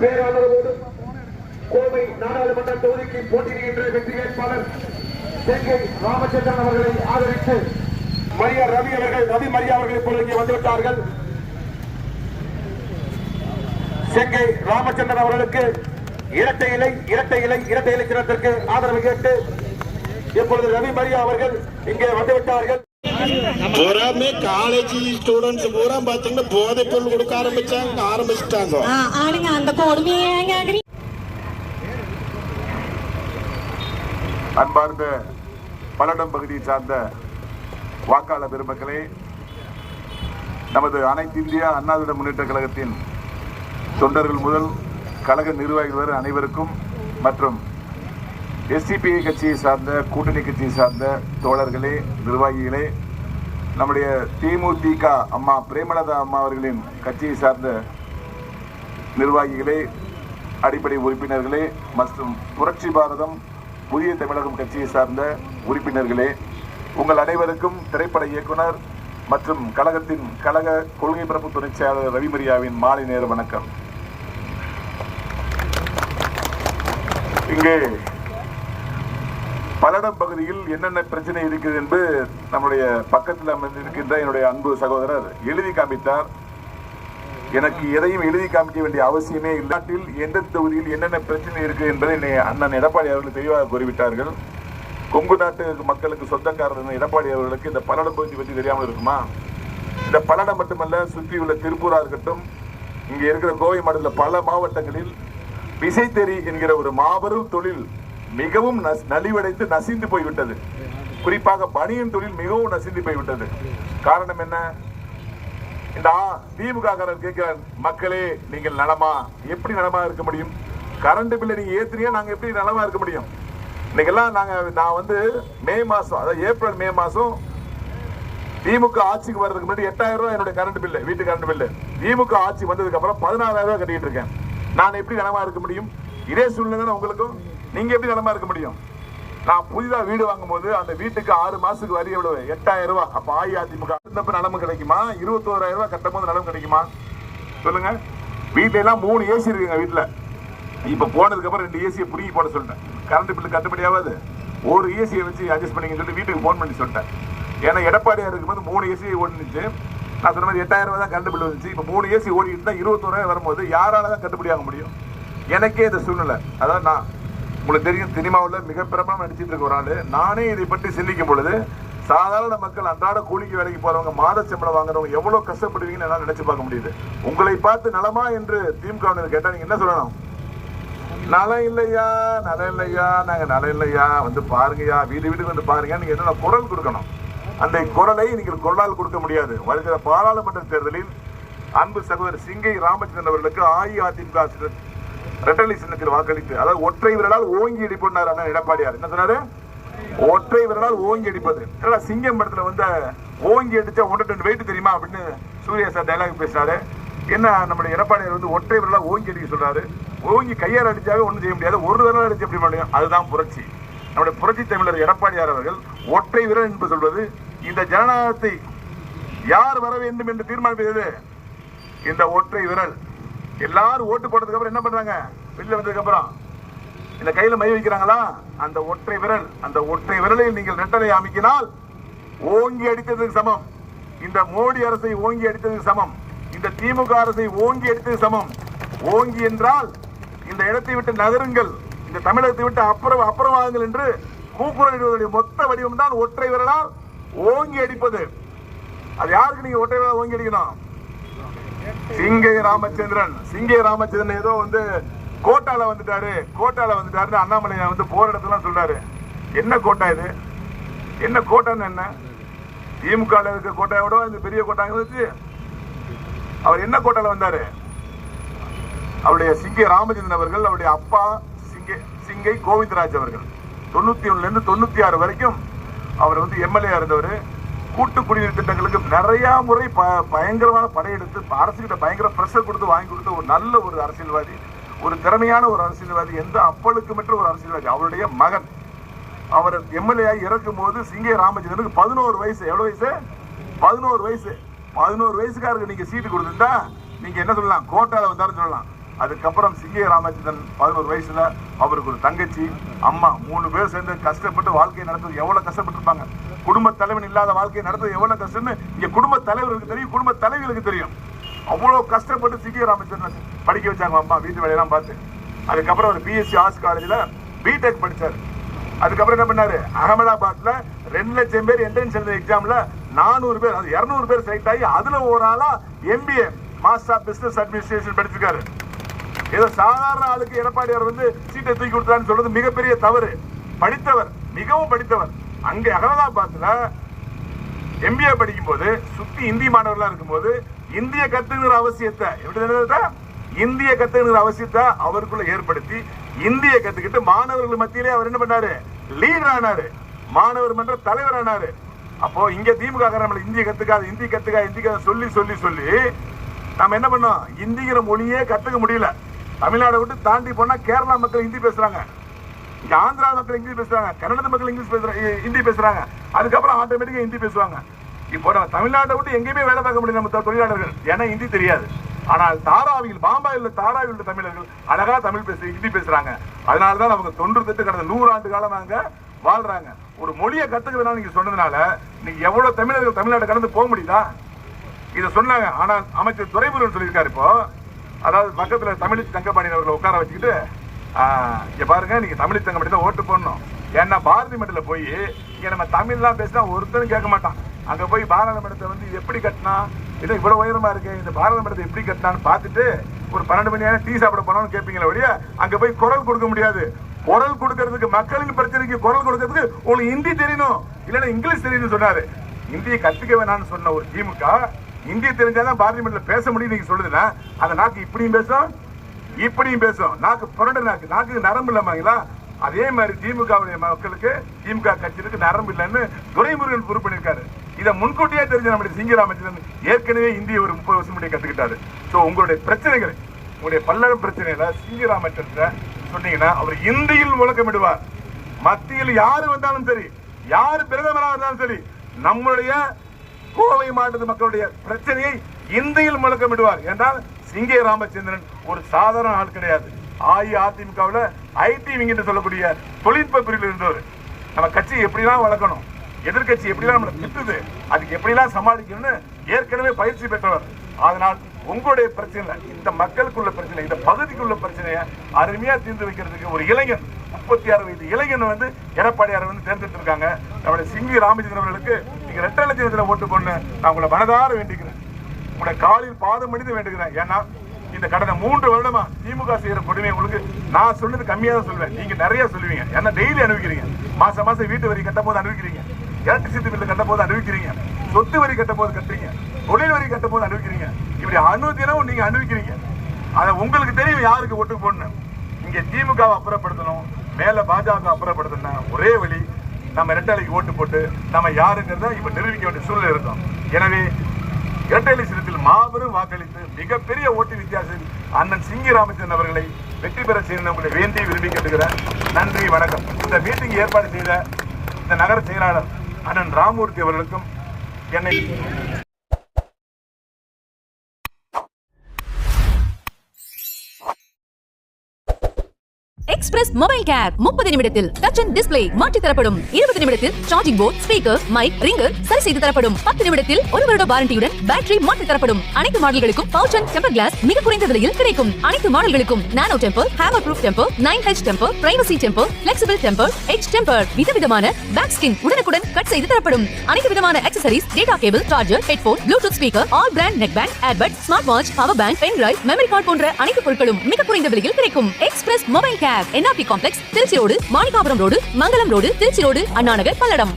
பேராளரோடு கோவை நாடாளுமன்ற தொகுதிக்கு போட்டியிடுகின்ற வெற்றி வேட்பாளர் செங்கை ராமச்சந்திரன் அவர்களை ஆதரித்து மரியா ரவி அவர்கள் ரவி மரியா அவர்கள் இப்பொழுது இங்கே வந்துவிட்டார்கள். செங்கை ராமச்சந்திரன் அவர்களுக்கு இரட்டை இலை இரட்டை இலை இரட்டை இலை சின்னத்திற்கு ஆதரவு கேட்டு இப்பொழுது ரவி மரியா அவர்கள் இங்கே வந்துவிட்டார்கள். பூராமே காலேஜ் ஸ்டூடெண்ட்ஸ் பூரா பாத்தீங்கன்னா போதைப் பொருள் கொடுக்க ஆரம்பிச்சாங்க ஆரம்பிச்சிட்டாங்க. ஆளுங்க அந்த கொடுமையை அன்பார்ந்த பல்லடம் பகுதியை சார்ந்த வாக்காளர் பெருமக்களே நமது அனைத்து இந்திய அண்ணா திராவிட முன்னேற்ற கழகத்தின் தொண்டர்கள் முதல் கழக நிர்வாகிகள் வரை அனைவருக்கும் மற்றும் எஸ்டிபிஐ கட்சியை சார்ந்த கூட்டணி கட்சியை சார்ந்த தோழர்களே நிர்வாகிகளே நம்முடைய திமுதிக அம்மா பிரேமலதா அம்மா அவர்களின் கட்சியை சார்ந்த நிர்வாகிகளே அடிப்படை உறுப்பினர்களே மற்றும் புரட்சி பாரதம் புதிய தமிழகம் கட்சியை சார்ந்த உறுப்பினர்களே உங்கள் அனைவருக்கும் திரைப்பட இயக்குனர் மற்றும் கழகத்தின் கழக கொள்கை பரப்பு துணைச் செயலாளர் ரவிமரியாவின் மாலை நேர வணக்கம். இங்கே பல்லடம் பகுதியில் என்னென்ன பிரச்சனை இருக்குது என்று நம்முடைய பக்கத்தில் அமர்ந்திருக்கின்ற என்னுடைய அன்பு சகோதரர் எழுதி காமித்தார். எனக்கு எதையும் எழுதி காமிக்க வேண்டிய அவசியமே இல்லை. நாட்டில் எந்த தொகுதியில் என்னென்ன பிரச்சனை இருக்கு என்பதை என்னை அண்ணன் எடப்பாடி அவர்கள் தெளிவாக கூறிவிட்டார்கள். கொங்கு நாட்டு மக்களுக்கு சொந்தக்காரர் எடப்பாடி அவர்களுக்கு இந்த பல்லடம் பகுதி பற்றி தெரியாமல் இருக்குமா? இந்த பல்லடம் மட்டுமல்ல சுற்றியுள்ள திருப்பூரா இருக்கட்டும் இங்கே இருக்கிற கோவை மாவட்டத்தில் பல மாவட்டங்களில் விசைத்தறி என்கிற ஒரு மாபெரும் தொழில் மிகவும் நஸ்- நலிவடைந்து நசிந்து போய்விட்டது. குறிப்பாக பணியின் தொழில் மிகவும் நசிந்து போய்விட்டது. காரணம் என்ன? இந்த திமுக கேட்கிறார் மக்களே நீங்கள் நலமா? எப்படி நலமா இருக்க முடியும்? கரண்ட் பில்லை நீங்க ஏத்துறீங்க நாங்க எப்படி நலமா இருக்க முடியும்? இன்னைக்கெல்லாம் நாங்க நான் வந்து மே மாசம் அதாவது ஏப்ரல் மே மாசம் திமுக ஆட்சிக்கு வர்றதுக்கு முன்னாடி எட்டாயிரம் ரூபாய் என்னுடைய கரண்ட் பில்லு வீட்டு கரண்ட் பில்லு. திமுக ஆட்சி வந்ததுக்கு அப்புறம் பதினாறாயிரம் ரூபாய் கட்டிட்டு இருக்கேன். நான் எப்படி கனமா இருக்க முடியும்? இதே சூழ்நிலை தானே உங்களுக்கும்? நீங்க எப்படி நலமா இருக்க முடியும்? நான் புதிதாக வீடு வாங்கும்போது அந்த வீட்டுக்கு ஆறு மாசத்துக்கு வரி எவ்வளவு? எட்டாயிரம் ரூபாய் அப்ப அஇஅதிமுக இருந்தப்ப நலம் கிடைக்குமா? இருபத்தோராயிரம் ரூபாய் கட்டும் போது நலம் கிடைக்குமா? சொல்லுங்க. வீட்டுல எல்லாம் மூணு ஏசி இருக்குங்க வீட்டுல இப்ப போனதுக்கு அப்புறம் ரெண்டு ஏசியை புரிய போட சொல்லிட்டேன். கரண்ட் பில்லு கட்டுப்படி ஆகாது. ஒரு ஏசியை வச்சு அட்ஜஸ்ட் பண்ணிங்கன்னு சொல்லி வீட்டுக்கு ஃபோன் பண்ணி சொல்லிட்டேன். ஏன்னா எடப்பாடியார் இருக்கும்போது மூணு ஏசி ஓடினுச்சு. நான் சொன்ன மாதிரி எட்டாயிரம் ரூபாய் தான் கரண்ட் பில் வந்துச்சு. இப்போ மூணு ஏசி ஓடிட்டு தான் இருபத்தோராயிரம் வரும்போது யாரால தான் கட்டுப்படி ஆக முடியும்? எனக்கே இந்த சூழ்நிலை. அதாவது நான் உங்களுக்கு தெரியும் சினிமாவில் மிக பிரபலம் நடிச்சிட்டு இருக்க ஒரு ஆளு. நானே இதை பற்றி சிந்திக்கும் பொழுது சாதாரண மக்கள் அன்றாட கூலிக்கு வேலைக்கு போறவங்க மாத சம்பளம் வாங்குறவங்க எவ்வளவு கஷ்டப்படுவீங்கன்னு என்னால் நினைச்சு பார்க்க முடியுது. உங்களை பார்த்து நலமா என்று திமுக கேட்டா நீங்க என்ன சொல்லணும்? நலம் இல்லையா? நலம் இல்லையா? நாங்க நலம் இல்லையா? வந்து பாருங்கய்யா வீடு வீடு வந்து பாருங்க நீங்க என்னென்ன குரல் கொடுக்கணும்? அந்த குரலை நீங்கள் குரலால் கொடுக்க முடியாது. வருகிற பாராளுமன்ற தேர்தலில் அன்பு சகோதரர் சிங்கை ராமச்சந்திரன் அவர்களுக்கு அஇஅதிமுக ரெட்டலை சின்னத்தில் வாக்களித்து அதாவது ஒற்றை விரலால் ஓங்கி அடிப்பட்டார் அண்ணன் எடப்பாடியார். என்ன சொன்னாரு? ஒற்றை விரலால் ஓங்கி அடிப்பது. என்னடா சிங்கம் படத்துல வந்து ஓங்கி அடிச்சா ஒன்று ரெண்டு வெயிட் தெரியுமா அப்படின்னு சூர்யா சார் டைலாக் பேசினாரு என்ன நம்முடைய எடப்பாடியார் வந்து ஒற்றை விரலால் ஓங்கி அடிக்க சொல்றாரு? ஓங்கி கையால் அடிச்சாவே ஒன்றும் செய்ய முடியாது. ஒரு விரலால் அடிச்சு எப்படி முடியும்? அதுதான் புரட்சி. நம்முடைய புரட்சி தமிழர் எடப்பாடியார் அவர்கள் ஒற்றை விரல் என்று சொல்வது இந்த ஜனநாயகத்தை யார் வர வேண்டும் என்று தீர்மானிப்பது இந்த ஒற்றை விரல். எல்லாரும் ஓட்டு போட்டதுக்கு அப்புறம் என்ன பண்றாங்க? வெளியில வந்ததுக்கு அப்புறம். இந்த கையில மை வைக்கிறாங்களா? அந்த ஒற்றை விரல் அந்த ஒற்றை விரலில் நீங்கள் ரெட்டலை அமைக்கினால் ஓங்கி அடித்ததுக்கு சமம். இந்த மோடி அரசை ஓங்கி அடித்ததுக்கு சமம். இந்த திமுக அரசை ஓங்கி அடித்தது சமம். ஓங்கி என்றால் இந்த இடத்தை விட்டு நகருங்கள். இந்த தமிழகத்தை விட்டு அப்புறம் அப்புறமாகுங்கள் என்று கூக்குரலிடுவதுடைய மொத்த வடிவம் தான் ஒற்றை விரலால் ஓங்கி அடிப்பது. அது யாருக்கு நீங்க ஒற்றை விரலால் ஓங்கி அடிக்கணும்? சிங்கை ராமச்சந்திரன். சிங்கை ராமச்சந்திரன் ஏதோ வந்து கோட்டால வந்துட்டாரு. கோட்டால வந்துட்டாருன்னு அண்ணாமலை வந்து போற இடத்துல சொல்றாரு. என்ன கோட்டா இது? என்ன கோட்டான்னு என்ன? திமுக ல இருக்க கோட்டாயோட இந்த பெரிய கோட்டாங்க வச்சு அவர் என்ன கோட்டால வந்தாரு? அவருடைய சிங்கை ராமச்சந்திரன் அவர்கள் அவருடைய அப்பா சிங்கை சிங்கை கோவிந்தராஜ் அவர்கள். தொண்ணூத்தி ஒண்ணுல இருந்து தொண்ணூத்தி ஆறு வரைக்கும் அவர் வந்து எம்எல்ஏ இருந்தவர். கூட்டு குடிநீர் திட்டங்களுக்கு நிறைய முறை ப- பயங்கரமான படையெடுத்து அரசுகிட்ட பயங்கர பிரஷர் கொடுத்து வாங்கி கொடுத்த ஒரு நல்ல ஒரு அரசியல்வாதி ஒரு திறமையான ஒரு அரசியல்வாதி எந்த அப்பளுக்கு ஒரு அரசியல்வாதி அவருடைய மகன். அவர் எம்எல்ஏ ஆகி இறக்கும் போது சிங்கே ராமச்சந்திரனுக்கு பதினோரு வயசு. எவ்வளவு வயசு? பதினோரு வயசு. பதினோரு வயசுக்காரருக்கு நீங்க சீட்டு கொடுத்துட்டா நீங்க என்ன சொல்லலாம்? கோட்டால வந்தாலும் சொல்லலாம். அதுக்கப்புறம் சிங்கே ராமச்சந்திரன் பதினோரு வயசுல அவருக்கு ஒரு தங்கச்சி அம்மா மூணு பேர் சேர்ந்து கஷ்டப்பட்டு வாழ்க்கையை நடத்துறது எவ்வளவு கஷ்டப்பட்டிருப்பாங்க. குடும்ப தலைவன் இல்லாத வாழ்க்கையை நடத்துறது எவ்வளவு கஷ்டம்னு இங்க குடும்ப தலைவருக்கு தெரியும் குடும்ப தலைவர்களுக்கு தெரியும். அவ்வளவு கஷ்டப்பட்டு சிங்கே ராமச்சந்திரன் படிக்க வச்சாங்க அம்மா வீட்டு வேலையெல்லாம் பார்த்து. அதுக்கப்புறம் ஒரு பிஎஸ்சி ஆர்ட்ஸ் காலேஜில் பிடெக் படித்தார் அதுக்கப்புறம் என்ன பண்ணாரு? அகமதாபாத்ல ரெண்டு லட்சம் பேர் என்ட்ரன்ஸ் எழுத எக்ஸாம்ல நானூறு பேர் அது இரநூறு பேர் செலக்ட் ஆகி அதுல ஒரு ஆளா MBA master of business administration படிச்சிருக்காரு. ஏதோ சாதாரண ஆளுக்கு எடப்பாடியார் வந்து சீட்டை தூக்கி கொடுத்தான்னு சொல்றது மிகப்பெரிய தவறு. படித்தவர் மிகவும் படித்தவர். அங்க அகமதாபாத்ல எம்பிஏ படிக்கும்போது சுத்தி இந்தி மாணவர்களா இருக்கும்போது இந்திய கத்துக்கிற அவசியத்தை எப்படி தெரியுதா? இந்திய கத்துக்கிற அவசியத்தை அவருக்குள்ள ஏற்படுத்தி இந்திய கத்துக்கிட்டு மாணவர்கள் மத்தியிலே அவர் என்ன பண்ணாரு? லீடர் ஆனாரு. மாணவர் மன்ற தலைவர் ஆனாரு. அப்போ இங்க திமுக காரங்க நம்மள இந்திய கத்துக்காது இந்தி கத்துக்கா இந்தி சொல்லி சொல்லி சொல்லி நம்ம என்ன பண்ணோம்? இந்திங்கிற மொழியே கத்துக்க முடியல. தமிழ்நாடை விட்டு தாண்டி போனா கேரளா மக்கள் ஹிந்தி பேசுறாங்க. இங்க ஆந்திரா மக்கள் இங்கிலீஷ் பேசுறாங்க கன்னட மக்கள் இங்கிலீஷ் பேசுறாங்க ஹிந்தி பேசுறாங்க. அதுக்கப்புறம் ஆட்டோமேட்டிக்கா ஹிந்தி பேசுவாங்க. இப்போ நம்ம தமிழ்நாட்டை விட்டு எங்கேயுமே வேலை பார்க்க முடியல நம்ம தொழிலாளர்கள். ஏன்னா ஹிந்தி தெரியாது. ஆனால் தாராவியில் பாம்பாயில் உள்ள தாராவில் உள்ள தமிழர்கள் அழகா தமிழ் பேச ஹிந்தி பேசுறாங்க. அதனாலதான் நமக்கு தொன்று திட்டு கடந்த நூறு ஆண்டு காலம் அங்க வாழ்றாங்க. ஒரு மொழியை கத்துக்கிறதுனால நீங்க சொன்னதுனால நீங்க எவ்வளவு தமிழர்கள் தமிழ்நாட்டை கடந்து போக முடியுதா? இதை சொன்னாங்க. ஆனால் அமைச்சர் துரைமுருகன் சொல்லியிருக்காரு இப்போ. அதாவது பக்கத்துல தமிழ் தங்கபாணி அவர்களை உட்கார வச்சுக்கிட்டு இங்க பாருங்க நீங்க தமிழ் மட்டும் தான் ஓட்டு போடணும். ஏன்னா பாரதி மண்டல போய் இங்க நம்ம தமிழ்லாம் பேசினா ஒருத்தரும் கேட்க மாட்டான். அங்க போய் பாராளுமன்றத்தை வந்து எப்படி கட்டினா இது இவ்வளவு உயரமா இருக்கு இந்த பாராளுமன்றத்தை எப்படி கட்டினான்னு பார்த்துட்டு ஒரு பன்னெண்டு மணி நேரம் டீ சாப்பிட போனோம்னு கேட்பீங்களா ஒழிய அங்க போய் குரல் கொடுக்க முடியாது. குரல் கொடுக்கறதுக்கு மக்களின் பிரச்சனைக்கு குரல் கொடுக்கறதுக்கு உங்களுக்கு ஹிந்தி தெரியணும். இல்லைன்னா இங்கிலீஷ் தெரியணும்னு சொன்னாரு. இந்தியை கத்துக்க வேணாம்னு சொன்ன ஒரு திமுக இந்திய தெரிஞ்சாதான் பார்லிமெண்ட்ல பேச முடியும் நீங்க சொல்லுதுன்னா அந்த நாக்கு இப்படியும் பேசும் இப்படியும் பேசும் நாக்கு புரண்ட நாக்கு. நாக்கு நரம்பு இல்லாமங்களா அதே மாதிரி திமுகவுடைய மக்களுக்கு திமுக கட்சிக்கு நரம்பு இல்லைன்னு துரைமுருகன் பொறுப்பு பண்ணிருக்காரு இதை முன்கூட்டியே தெரிஞ்ச நம்முடைய சிங்கராமச்சந்திரன் ஏற்கனவே இந்திய ஒரு முப்பது வருஷம் முடிய கத்துக்கிட்டாரு. ஸோ உங்களுடைய பிரச்சனைகள் உங்களுடைய பல்லட பிரச்சனையில சிங்கராமச்சந்திரன் சொன்னீங்கன்னா அவர் இந்தியில் முழக்கமிடுவார். மத்தியில் யாரு வந்தாலும் சரி யாரு பிரதமராக இருந்தாலும் சரி நம்முடைய கோவை மாவட்டத்து மக்களுடைய பிரச்சனையை இந்தியில் முழக்கமிடுவார். என்றால் சிங்கே ராமச்சந்திரன் ஒரு சாதாரண ஆள் கிடையாது. அஇஅதிமுகவில் ஐடி என்று சொல்லக்கூடிய தொழில்நுட்ப பிரிவில் இருந்தவர். நம்ம கட்சி எப்படிலாம் வளர்க்கணும்? எதிர்க்கட்சி எப்படிலாம் நம்மளை திட்டுது? அதுக்கு எப்படிலாம் சமாளிக்கணும்னு ஏற்கனவே பயிற்சி பெற்றவர். அதனால் உங்களுடைய பிரச்சனை இந்த மக்களுக்குள்ள பிரச்சனை இந்த பகுதிக்குள்ள பிரச்சனையை அருமையா தீர்ந்து வைக்கிறதுக்கு ஒரு இளைஞன் முப்பத்தி ஆறு வயது இளைஞன் வந்து எடப்பாடியார் வந்து தேர்ந்தெடுத்திருக்காங்க. நம்மளுடைய சிங்கி ராமச்சந்திரன் அவர்களுக்கு நீங்க ரெட்டை லட்சத்துல ஓட்டு போன்னு நான் உங்களை மனதார வேண்டிக்கிறேன். உங்களுடைய காலில் பாதம் மனித வேண்டுகிறேன். ஏன்னா இந்த கடந்த மூன்று வருடமா திமுக செய்யற கொடுமை உங்களுக்கு நான் சொன்னது கம்மியா தான் சொல்லுவேன் நீங்க நிறைய சொல்லுவீங்க. ஏன்னா டெய்லி அனுபவிக்கிறீங்க. மாசம் மாசம் வீட்டு வரி கட்டும் போது அனுபவிக்கிறீங்க. எலக்ட்ரிசிட்டி பில்லு கட்டும் போது அனுபவிக்கிறீங்க. சொத்து வரி கட்டும் போது கட்டுறீங்க. தொழில் வரி கட்டும் போது அனுபவிக்கிறீங்க. இப்படி அனுதினமும் நீங்க அனுபவிக்கிறீங்க. அதை உங்களுக்கு தெரியும் யாருக்கு ஓட்டு போடணும் இங்க திமுகவை அப்புறப்படுத்தணும் மேல பாஜக அப்புறப்படுத்தணும் ஒரே வழி நம்ம ரெட்டாளிக்கு ஓட்டு போட்டு நம்ம யாருங்கிறத இப்ப நிரூபிக்க வேண்டிய சூழ்நிலை இருக்கும். எனவே இரட்டை சின்னத்தில் மாபெரும் வாக்களித்து மிகப்பெரிய ஓட்டு வித்தியாசத்தில் அண்ணன் சிங்கி ராமச்சந்திரன் அவர்களை வெற்றி பெற செய்யணும் உங்களை வேண்டி விரும்பி கேட்டுக்கிறேன். நன்றி வணக்கம். இந்த மீட்டிங் ஏற்பாடு செய்த இந்த நகர செயலாளர் அண்ணன் ராமூர்த்தி அவர்களுக்கும் என்னை எக்ஸ்பிரஸ் மொபைல் கேர் முப்பது நிமிடத்தில் டச் அண்ட் டிஸ்பிளே மாற்றி தரப்படும். இருபது நிமிடத்தில் charging port speaker mic ringer சரி செய்து தரப்படும். பத்து நிமிடத்தில் ஒரு வருட வாரண்டியுடன் பேட்டரி மாற்றி தரப்படும். அனைத்து மாடல்களுக்கும் பவுச் அண்ட் டெம்பர் கிளாஸ் மிக குறைந்த விலையில் கிடைக்கும். அனைத்து மாடல்களுக்கும் nano temper hammer proof temper nine H temper privacy temper flexible temper H temper விதவிதமான பேக் ஸ்கின் உடனுக்குடன் கட் செய்து தரப்படும். அனைத்து விதமான accessories data cable charger headphone Bluetooth speaker all brand neck band earbud smart watch power bank pen drive memory card போன்ற அனைத்து பொருட்களும் மிக குறைந்த விலையில் கிடைக்கும். Express mobile cap NRP complex Trichy road Manikapuram road Mangalam road Trichy road Anna Nagar Palladam.